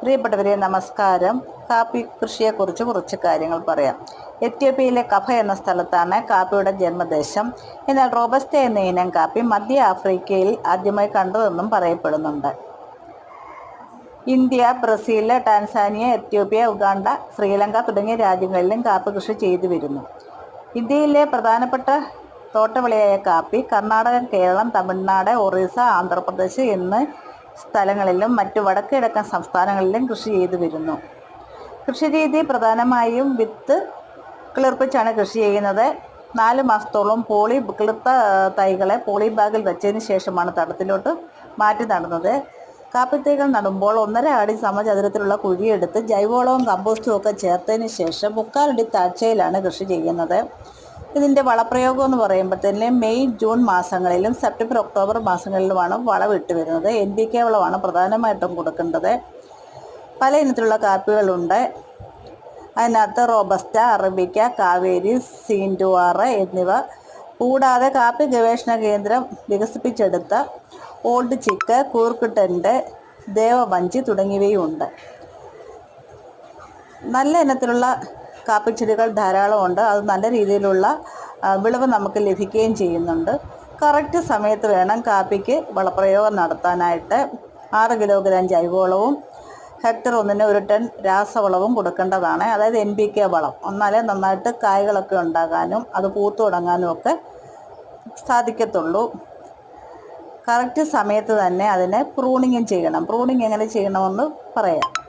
പ്രിയപ്പെട്ടവരെ നമസ്കാരം. കാപ്പി കൃഷിയെക്കുറിച്ച് കുറച്ച് കാര്യങ്ങൾ പറയാം. എത്യോപ്യയിലെ കഫ എന്ന സ്ഥലത്താണ് കാപ്പിയുടെ ജന്മദേശം. എന്നാൽ റോബസ്റ്റ എന്ന ഇനം കാപ്പി മധ്യ ആഫ്രിക്കയിൽ ആദ്യമായി കണ്ടതെന്നും പറയപ്പെടുന്നുണ്ട്. India Brazil Tanzania Ethiopia Uganda Sri Lanka തുടങ്ങിയ രാജ്യങ്ങളിലും കാപ്പി കൃഷി ചെയ്തു വരുന്നു. ഇന്ത്യയിലെ പ്രധാനപ്പെട്ട തോട്ടവിളയായ കാപ്പി കർണാടക കേരളം തമിഴ്നാട് ഒറീസ ആന്ധ്രാപ്രദേശ് എന്നീ സ്ഥലങ്ങളിലും മറ്റു വടക്കിടക്കൻ സംസ്ഥാനങ്ങളിലും കൃഷി ചെയ്തു വരുന്നു. കൃഷിരീതി പ്രധാനമായും വിത്ത് കിളിർപ്പിച്ചാണ് കൃഷി ചെയ്യുന്നത്. നാല് മാസത്തോളം പോളി കിളിർത്ത തൈകളെ പോളി ബാഗിൽ വെച്ചതിന് ശേഷമാണ് തടത്തിലോട്ട് മാറ്റി നടുന്നത്. കാപ്പിത്തൈകൾ നടുമ്പോൾ ഒന്നര അടി സമചതുരത്തിലുള്ള കുഴിയെടുത്ത് ജൈവവളവും കമ്പോസ്റ്റും ഒക്കെ ചേർത്തതിന് ശേഷം മുക്കാലടി താഴ്ചയിലാണ് കൃഷി ചെയ്യുന്നത്. ഇതിന്റെ വളപ്രയോഗം എന്ന് പറയുമ്പോഴത്തേന് മെയ് ജൂൺ മാസങ്ങളിലും സെപ്റ്റംബർ ഒക്ടോബർ മാസങ്ങളിലുമാണ് വളം ഇട്ട് വരുന്നത്. എൻ പി കെ വളമാണ് പ്രധാനമായിട്ടും കൊടുക്കേണ്ടത്. പല ഇനത്തിലുള്ള കാപ്പികളുണ്ട്. അതിനകത്ത് റോബസ്റ്റ അറബിക്ക കാവേരി സീൻഡുവാറ് എന്നിവ. കൂടാതെ കാപ്പി ഗവേഷണ കേന്ദ്രം വികസിപ്പിച്ചെടുത്ത ഓൾഡ് ചിക്ക് കൂർക്ക് ടെന്റ് ദേവവഞ്ചി തുടങ്ങിയവയും ഉണ്ട് നല്ല ഇനത്തിലുള്ള കാപ്പിച്ചെടികൾ ധാരാളമുണ്ട്. അത് നല്ല രീതിയിലുള്ള വിളവ് നമുക്ക് ലഭിക്കുകയും ചെയ്യുന്നുണ്ട്. കറക്റ്റ് സമയത്ത് വേണം കാപ്പിക്ക് വളപ്രയോഗം നടത്താനായിട്ട്. ആറ് കിലോഗ്രാം ജൈവവളവും ഹെക്ടർ ഒന്നിന് ഒരു ടൺ രാസവളവും കൊടുക്കേണ്ടതാണ്. അതായത് എൻ പി കെ വളം. ഒന്നാലേ നന്നായിട്ട് കായ്കളൊക്കെ ഉണ്ടാകാനും അത് പൂത്തു തുടങ്ങാനും ഒക്കെ സാധിക്കത്തുള്ളൂ. കറക്റ്റ് സമയത്ത് തന്നെ അതിനെ പ്രൂണിങ്ങും ചെയ്യണം. പ്രൂണിങ് എങ്ങനെ ചെയ്യണമെന്ന് പറയാം.